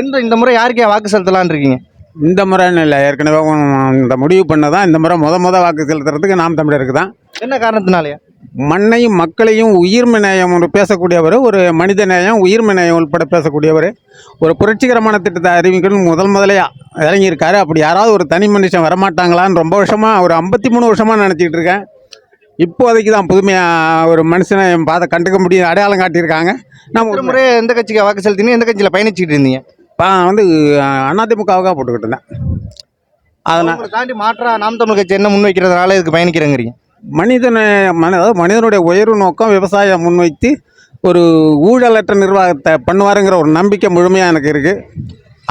இந்த இந்த முறை யாருக்கு வாக்கு செலுத்தலாம்னு இருக்கீங்க? இந்த முறைன்னு இல்லை ஏற்கனவே இந்த முடிவு பண்ணதான் இந்த முறை முத முத வாக்கு செலுத்துறதுக்கு நாம் தமிழருக்கு தான். என்ன காரணத்தினாலயா மண்ணையும் மக்களையும் உயிர்மை நேயம் ஒரு பேசக்கூடியவர் ஒரு மனித நேயம் உயிர்மை நேயம் உட்பட பேசக்கூடியவர். ஒரு புரட்சிகரமான திட்டத்தை அறிவிக்கணும் முதல் முதலையா இறங்கியிருக்காரு. அப்படி யாராவது ஒரு தனி மனுஷன் வரமாட்டாங்களான்னு ரொம்ப வருஷமாக ஒரு ஐம்பத்தி மூணு வருஷமாக நினச்சிக்கிட்டு இருக்கேன். இப்போதைக்கு தான் புதுமையாக ஒரு மனுஷனை பாதை கண்டுக்க முடியும் அடையாளம் காட்டியிருக்காங்க. இந்த நம்ம முறை எந்த கட்சிக்கு வாக்கு செலுத்தினீங்க? எந்த கட்சியில் பயணிச்சுட்டு இருந்தீங்க? பா வந்து அதிமுகவுக்காக போட்டுக்கிட்டு இருந்தேன். அதனால் தாண்டி மாற்றா நாம் தமிழ் கட்சி என்ன முன்வைக்கிறதுனால இதுக்கு பயணிக்கிறேங்கிறீங்க? மனிதனை மன அதாவது மனிதனுடைய உயர்வு நோக்கம் விவசாயம் முன்வைத்து ஒரு ஊழலற்ற நிர்வாகத்தை பண்ணுவாருங்கிற ஒரு நம்பிக்கை முழுமையாக எனக்கு இருக்குது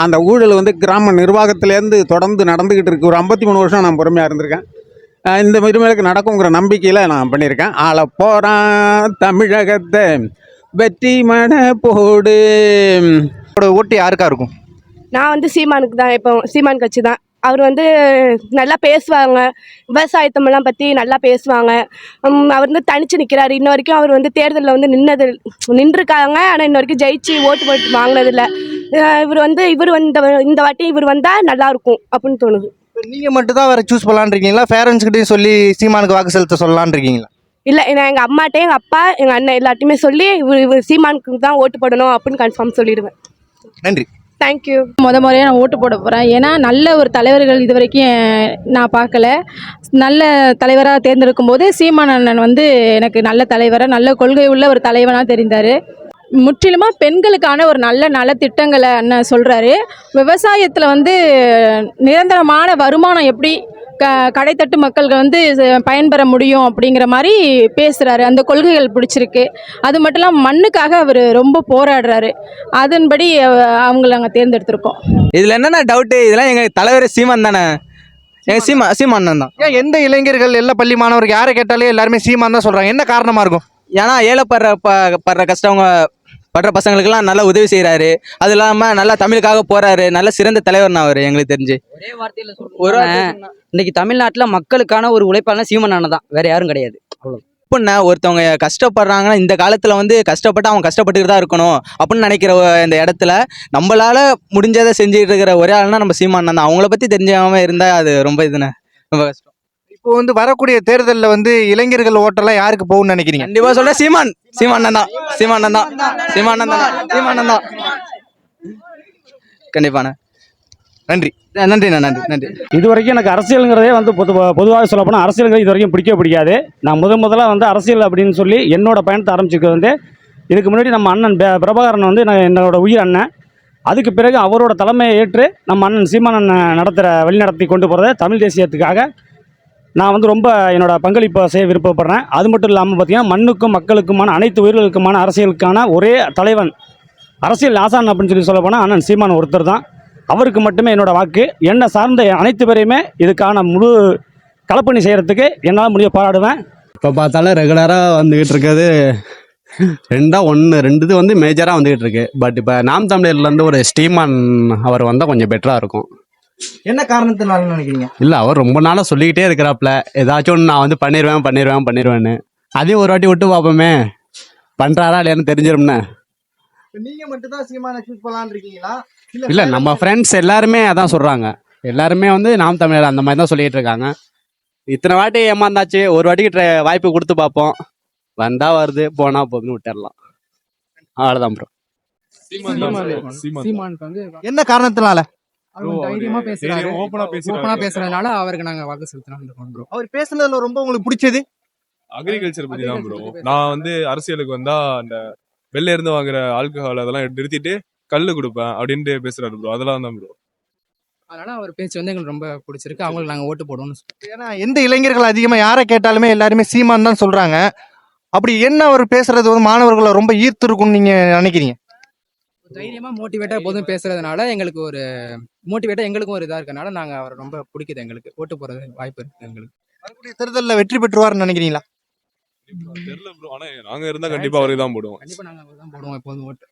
அந்த ஊழல் வந்து கிராம நிர்வாகத்திலேருந்து தொடர்ந்து நடந்துக்கிட்டு இருக்கு. ஒரு ஐம்பத்தி மூணு வருஷம் நான் பொறுமையாக இருந்திருக்கேன். இந்த மிருமலுக்கு நடக்குங்கிற நம்பிக்கையில் நான் பண்ணியிருக்கேன். ஆள போகிறான் தமிழகத்தை வெற்றி மன போடு. ஓட்டு யாருக்கா இருக்கும்? நான் வந்து சீமானுக்கு தான் இப்போ சீமான் கட்சி தான். அவர் வந்து நல்லா பேசுவாங்க. விவசாயத்தமெல்லாம் பற்றி நல்லா பேசுவாங்க. அவர் வந்து தனிச்சு நிற்கிறாரு இன்ன வரைக்கும் அவர் வந்து தேர்தலில் வந்து நின்னது நின்றுருக்காங்க. ஆனால் இன்ன வரைக்கும் ஜெயிச்சு ஓட்டு போட்டு வாங்கினதில்ல. இவர் வந்து இவர் இந்த இந்த வாட்டி இவர் வந்தால் நல்லாயிருக்கும் அப்படின்னு தோணுது. இப்ப நீங்க மட்டும் தான் வேற சூஸ் பண்ணலான்னு இருக்கீங்களா பேரண்ட்ஸ் கிட்டயும் சொல்லி சீமானுக்கு வாக்கு செலுத்த சொல்லலாம்னு இருக்கீங்களா இல்லை நான் எங்கள் அம்மாட்டே எங்கள் அப்பா எங்கள் அண்ணன் எல்லாத்தையுமே சொல்லி இவர் இவர் சீமானுக்கு தான் ஓட்டு போடணும் அப்படின்னு கன்ஃபார்ம் சொல்லிடுவேன். நன்றி. தேங்க்யூ முத முறையாக நான் ஓட்டு போட போகிறேன் ஏன்னா நல்ல ஒரு தலைவர்கள் இது வரைக்கும் நான் பார்க்கல. நல்ல தலைவராக தேர்ந்தெடுக்கும் போது சீமான் அண்ணன் வந்து எனக்கு நல்ல தலைவராக நல்ல கொள்கை உள்ள ஒரு தலைவனாக தெரிந்தார். முற்றிலுமாக பெண்களுக்கான ஒரு நல்ல நலத்திட்டங்களை அண்ணன் சொல்கிறாரு விவசாயத்தில் வந்து நிரந்தரமான வருமானம் எப்படி க கடைத்தட்டு மக்கள்கள் வந்து ச- பயன்பெற முடியும் அப்படிங்கிற மாதிரி பேசுகிறாரு அந்த கொள்கைகள் பிடிச்சிருக்கு. அது மட்டும் இல்லாமல் மண்ணுக்காக அவர் ரொம்ப போராடுறாரு. அதன்படி அவங்கள நாங்கள் தேர்ந்தெடுத்திருக்கோம். இதுல என்னென்ன டவுட்டு இதெல்லாம் எங்க தலைவர் சீமான் தானே? எங்க சீமா சீமான் தான். ஏன் எந்த இளைஞர்கள் எல்லா பள்ளி மாணவர்கள் யாரை கேட்டாலே எல்லாருமே சீமான் தான் சொல்றாங்க. என்ன காரணமா இருக்கும்? ஏன்னா ஏழைப்படுற ப படுற கஷ்டவங்க படுற பசங்களுக்கெல்லாம் நல்லா உதவி செய்றாரு. அது இல்லாம நல்லா தமிழுக்காக போறாரு. நல்ல சிறந்த தலைவர்னா அவர் எங்களுக்கு தெரிஞ்சு. ஒரே வார்த்தையில ஒரு இன்னைக்கு தமிழ்நாட்டுல மக்களுக்கான ஒரு உழைப்பாளர் சீமன் அண்ணன் தான். வேற யாரும் கிடையாது. எப்படின்னா ஒருத்தவங்க கஷ்டப்படுறாங்கன்னா இந்த காலத்துல வந்து கஷ்டப்பட்டு அவங்க கஷ்டப்பட்டுட்டு தான் இருக்கணும். அப்படின்னு நினைக்கிற இந்த இடத்துல நம்மளால முடிஞ்சதை செஞ்சுட்டு இருக்கிற ஒரே ஆள்னா நம்ம சீமான் தான். அவங்கள பத்தி தெரிஞ்சாம இருந்தா அது ரொம்ப இதுண்ணே ரொம்ப கஷ்டம். இப்போ வந்து வரக்கூடிய தேர்தலில் வந்து இளைஞர்கள் ஓட்டெல்லாம் யாருக்கு போகும்னு நினைக்கிறீங்க? கண்டிப்பா சொல்ற சீமான். சீமான் தான். சீமான் தான். சீமான் தான். சீமான் தான். கண்டிப்பாண்ணே நன்றி. நன்றிண்ணா நன்றி நன்றி இது வரைக்கும் எனக்கு அரசியலுங்கிறதே வந்து பொது பொதுவாக சொல்ல போனால் அரசியலுங்கிறது இது வரைக்கும் பிடிக்க பிடிக்காது. நான் முத முதல்ல வந்து அரசியல் அப்படின்னு சொல்லி என்னோட பயணத்தை ஆரம்பிச்சிருக்கிறது வந்து இதுக்கு முன்னாடி நம்ம அண்ணன் பே- பிரபாகரன் வந்து நான் என்னோட உயிர் அண்ணன். அதுக்கு பிறகு அவரோட தலைமையை ஏற்று நம்ம அண்ணன் சீமான் அண்ணன் நடத்துகிற வழிநடத்தி கொண்டு போகிறத தமிழ் தேசியத்துக்காக நான் வந்து ரொம்ப என்னோட பங்களிப்பை செய்ய விருப்பப்படுறேன். அது மட்டும் இல்லாமல் பார்த்தீங்கன்னா மண்ணுக்கும் மக்களுக்குமான அனைத்து உயிர்களுக்குமான அரசியலுக்கான ஒரே தலைவன் அரசியல் ஆசான் அப்படின்னு சொல்லி சொல்ல போனால் அண்ணன் சீமான் ஒருத்தர் தான். அவருக்கு மட்டுமே என்னோட வாக்கு. என்னை சார்ந்த அனைத்து பேரையுமே இதுக்கான முழு களப்பணி செய்கிறதுக்கு என்னால் முடிய பாராடுவேன் இப்போ பார்த்தாலும் ரெகுலராக வந்துக்கிட்டு இருக்கிறது. ரெண்டாக ஒன்று ரெண்டு இது வந்து மேஜராக வந்துக்கிட்டு இருக்கு. பட் இப்போ நாம் தமிழர்லேருந்து ஒரு ஸ்டீமான் அவர் வந்தால் கொஞ்சம் பெட்டராக இருக்கும். என்ன காரணத்தினால நினைக்கிறீங்க? இல்லை அவர் ரொம்ப நாளாக சொல்லிக்கிட்டே இருக்கிறாப்புல ஏதாச்சும் ஒன்று நான் வந்து பண்ணிடுவேன் பண்ணிடுவேன் பண்ணிடுவேன்னு அதையும் ஒரு வாட்டி விட்டு பார்ப்போமே. பண்ணுறாரா இல்லையான்னு தெரிஞ்சிரும்னே. நீங்க மட்டும் தான் சீமான சூஸ் பண்ணலாம்னு இருக்கீங்களா இல்லை நம்ம ஃப்ரெண்ட்ஸ் எல்லாருமே அதான் சொல்கிறாங்க எல்லாருமே வந்து நாம் தமிழர் அந்த மாதிரி தான் சொல்லிட்டு இருக்காங்க. இத்தனை வாட்டி ஏமாந்தாச்சு ஒரு வாட்டிக்கு ட்ரை வாய்ப்பு கொடுத்து பார்ப்போம். வந்தா வருது போனா போகுதுன்னு விட்டுறலாம். அவ்வளோதான் ப்ரோ என்ன காரணத்தினால? தைரியமா பேசுறாரு. ஓப்பனா ஓப்பனா பேசுறதுனால அவருக்கு நாங்க வாக்கு செலுத்தலாம் ப்ரோ அவர் பேசுனதுல ரொம்ப உங்களுக்கு பிடிச்சது? அக்ரிகல்ச்சர் பத்தி தான் ப்ரோ நான் வந்து அரசியலுக்கு வந்தா அந்த வெளில இருந்து வாங்குற ஆல்கஹால் அதெல்லாம் நிறுத்திட்டு கல்லு கொடுப்பேன் அப்படின்ட்டு பேசுறாரு ப்ரோ அதெல்லாம் தான் ப்ரோ அதனால அவர் பேச்சு வந்து எங்களுக்கு ரொம்ப பிடிச்சிருக்கு. அவங்களுக்கு நாங்க ஓட்டு போடுவோம்னு. ஏன்னா எந்த இளைஞர்கள் அதிகமா யாரை கேட்டாலுமே எல்லாருமே சீமான் தான் சொல்றாங்க. அப்படி என்ன அவர் பேசுறது வந்து மாணவர்களை ரொம்ப ஈர்த்து இருக்கும்னு நீங்க நினைக்கிறீங்க? தைரியமா மோட்டிவேட்டா எப்போதும் பேசுறதுனால எங்களுக்கு ஒரு மோட்டிவேட்டா எங்களுக்கும் ஒரு இதா இருக்கனால நாங்க அவரை ரொம்ப பிடிக்குது எங்களுக்கு. ஓட்டு போறது வாய்ப்பு இருக்கு எங்களுக்கு. வரக்கூடிய தேர்தலில் வெற்றி பெற்றுவார்னு நினைக்கிறீங்களா? தெரியல ப்ரோ ஆனா நாங்க இருந்தா கண்டிப்பா அவருக்கு தான் போடுவோம். கண்டிப்பா நாங்க அவருக்கு தான் போடுவோம் எப்போதும் ஓட்டு.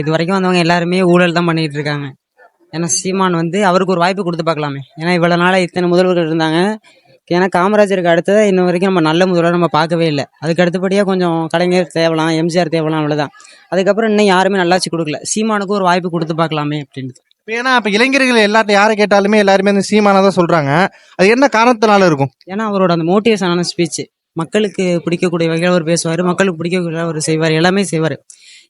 இது வரைக்கும் வந்தவங்க எல்லாருமே ஊழல் தான் பண்ணிட்டு இருக்காங்க. ஏன்னா சீமான் வந்து அவருக்கு ஒரு வாய்ப்பு கொடுத்து பார்க்கலாமே. ஏன்னா இவ்வளவு நாளா இத்தனை முதல்வர்கள் இருந்தாங்க. ஏன்னா காமராஜருக்கு அடுத்தது இன்ன வரைக்கும் நம்ம நல்ல முதல்வர் நம்ம பார்க்கவே இல்லை. அதுக்கு அடுத்தபடியாக கொஞ்சம் கலைஞர் தேவலாம் எம்ஜிஆர் தேவலாம் அவ்வளோதான் அதுக்கப்புறம் இன்னும் யாருமே நல்லாச்சு கொடுக்கல. சீமானுக்கு ஒரு வாய்ப்பு கொடுத்து பார்க்கலாமே அப்படின்னு ஏன்னா இப்ப இளைஞர்கள் எல்லார்ட்ட யாரை கேட்டாலுமே எல்லாருமே இந்த சீமானை தான் சொல்றாங்க. அது என்ன காரணத்தினால இருக்கும்? ஏன்னா அவரோட அந்த மோட்டிவேஷனான ஸ்பீச் மக்களுக்கு பிடிக்கக்கூடிய வகையில் அவர் பேசுவார் மக்களுக்கு பிடிக்கக்கூடிய அவர் செய்வார் எல்லாமே செய்வார்.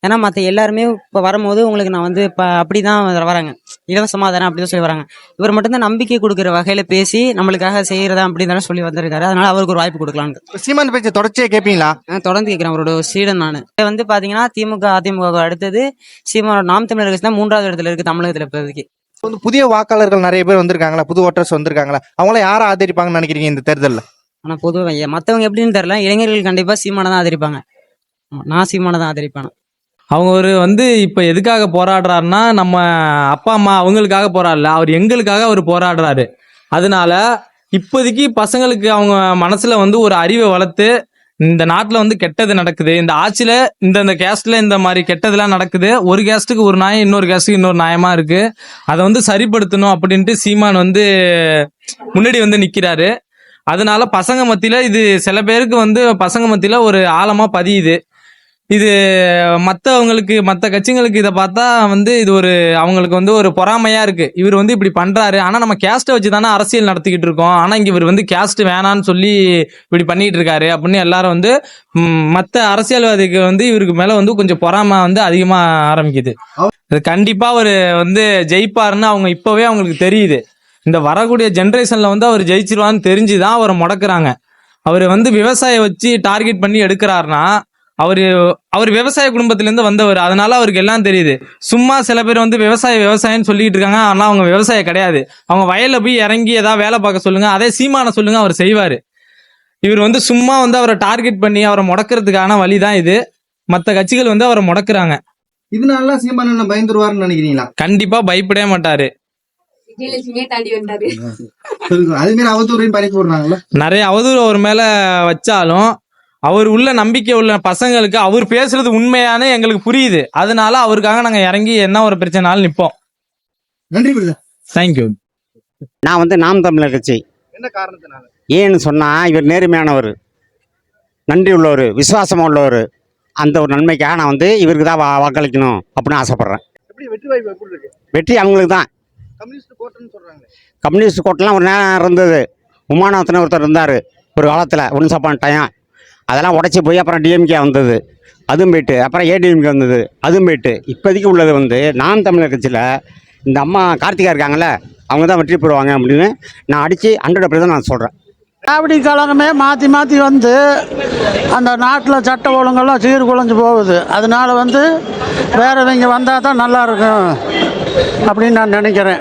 ஏன்னா மற்ற எல்லாருமே இப்போ வரும்போது உங்களுக்கு நான் வந்து இப்போ அப்படி தான் வராங்க. இலவசமாக தானே அப்படி தான் சொல்லி வராங்க. இவர் மட்டும்தான் நம்பிக்கை கொடுக்குற வகையில் பேசி நம்மளுக்காக செய்கிறதா அப்படி தானே சொல்லி வந்திருக்காரு. அதனால அவருக்கு ஒரு வாய்ப்பு கொடுக்கலான்னு சீமான் பேச்சை தொடர்ச்சியா கேட்பீங்களா நான் தொடர்ந்து கேட்குறேன் அவரோட சீடன் நான். வந்து பார்த்தீங்கன்னா திமுக அதிமுக அடுத்தது சீமானோட நாம் தமிழர் கட்சி தான் மூன்றாவது இடத்துல இருக்குது தமிழகத்தில் இப்போதைக்கு. இப்ப வந்து புதிய வாக்காளர்கள் நிறைய பேர் வந்திருக்காங்களா? புது ஓட்டர்ஸ் வந்திருக்காங்களா? அவங்கள யாரை ஆதரிப்பாங்கன்னு நினைக்கிறீங்க இந்த தேர்தல்ல? ஆனால் பொதுவாக மற்றவங்க எப்படின்னு தெரில இளைஞர்கள் கண்டிப்பாக சீமானை தான் ஆதரிப்பாங்க. நான் சீமானை தான் ஆதரிப்பேன். அவங்க ஒரு வந்து இப்போ எதுக்காக போராடுறாருன்னா நம்ம அப்பா அம்மா அவங்களுக்காக போராடல. அவர் எங்களுக்காக அவர் போராடுறாரு. அதனால இப்போதைக்கு பசங்களுக்கு அவங்க மனசில் வந்து ஒரு அறிவை வளர்த்து இந்த நாட்டில் வந்து கெட்டது நடக்குது. இந்த ஆட்சியில் இந்த இந்த இந்த மாதிரி கெட்டதெல்லாம் நடக்குது. ஒரு கேஸ்ட்டுக்கு ஒரு நியாயம் இன்னொரு கேஸ்ட்டுக்கு இன்னொரு நியாயமாக இருக்குது அதை வந்து சரிப்படுத்தணும் அப்படின்ட்டு சீமான் வந்து முன்னாடி வந்து நிற்கிறாரு அதனால பசங்க மத்தியில் இது சில பேருக்கு வந்து பசங்க மத்தியில் ஒரு ஆழமாக பதியுது. இது மற்றவங்களுக்கு மற்ற கட்சிங்களுக்கு இதை பார்த்தா வந்து இது ஒரு அவங்களுக்கு வந்து ஒரு பொறாமையா இருக்கு. இவர் வந்து இப்படி பண்றாரு. ஆனா நம்ம கேஸ்ட்டை வச்சு தானே அரசியல் நடத்திக்கிட்டு இருக்கோம். ஆனா இங்க இவர் வந்து கேஸ்ட் வேணான்னு சொல்லி இப்படி பண்ணிட்டு இருக்காரு அப்படின்னு எல்லாரும் வந்து மற்ற அரசியல்வாதிக்கு வந்து இவருக்கு மேல வந்து கொஞ்சம் பொறாமை வந்து அதிகமா ஆரம்பிக்குது. அது கண்டிப்பா அவர் வந்து ஜெயிப்பாருன்னு அவங்க இப்பவே அவங்களுக்கு தெரியுது. இந்த வரக்கூடிய ஜென்ரேஷன்ல வந்து அவர் ஜெயிச்சிருவான்னு தெரிஞ்சுதான் அவரை முடக்குறாங்க. அவர் வந்து விவசாயம் வச்சு டார்கெட் பண்ணி எடுக்கிறாருன்னா அவர் அவர் விவசாய குடும்பத்திலேருந்து வந்தவர். அதனால அவருக்கு எல்லாம் தெரியுது. சும்மா சில பேர் வந்து விவசாய விவசாயம்னு சொல்லிட்டு இருக்காங்க. ஆனால் அவங்க விவசாயம் கிடையாது. அவங்க வயல்ல போய் இறங்கி ஏதாவது வேலை பார்க்க சொல்லுங்க. அதே சீமான சொல்லுங்க அவர் செய்வார். இவர் வந்து சும்மா வந்து அவரை டார்கெட் பண்ணி அவரை முடக்கிறதுக்கான வழி தான் இது. மற்ற கட்சிகள் வந்து அவரை முடக்குறாங்க. இதனால சீமான் பயந்துருவாருன்னு நினைக்கிறீங்களா? கண்டிப்பா பயப்படவே மாட்டாரு. நிறைய அவதூறு அவர் மேல வச்சாலும் அவர் உள்ள நம்பிக்கை உள்ள பசங்களுக்கு அவர் பேசுறது உண்மையானே எங்களுக்கு புரியுது. அதனால அவருக்காக நாங்க இறங்கி என்ன ஒரு பிரச்சனாலும் நிப்போம். நன்றி தேங்க்யூ நான் வந்து நாம் தமிழர் கட்சி. என்ன காரணத்தினால? ஏன்னு சொன்னால் இவர் நேர்மையானவர் நன்றி உள்ளவர் விசுவாசமாக உள்ளவர் அந்த ஒரு நன்மைக்காக நான் வந்து இவருக்கு தான் வா வாக்களிக்கணும் அப்படின்னு ஆசைப்பட்றேன். எப்படி வெற்றி வாய்ப்பு எப்படி இருக்கு? வெற்றி அவங்களுக்கு தான். கம்யூனிஸ்ட் கோட்டன்னு சொல்றாங்க கம்யூனிஸ்ட் கோட்டெலாம் ஒரு நேரம் இருந்தது. உமானவத்தன ஒருத்தர் இருந்தார். ஒரு காலத்தில் ஒன்ஸ் அப்பான் டைம் அதெல்லாம் உடச்சி போய் அப்புறம் டிஎம்கே வந்தது. அதுவும் போயிட்டு அப்புறம் ஏடிஎம்கே வந்தது. அதுவும் போயிட்டு இப்போதைக்கு உள்ளது வந்து நான் தமிழர் கட்சியில் இந்த அம்மா கார்த்திகா இருக்காங்களே அவங்க தான் வெற்றி பெறுவாங்க அப்படின்னு நான் அடித்து ஹண்ட்ரட் தான் நான் சொல்கிறேன் திராவிடி கழகமே மாற்றி மாற்றி வந்து அந்த நாட்டில் சட்ட ஒழுங்கெல்லாம் சீர்குலைஞ்சு போகுது. அதனால வந்து வேறவங்க வந்தால் தான் நல்லா இருக்கும் அப்படின்னு நான் நினைக்கிறேன்.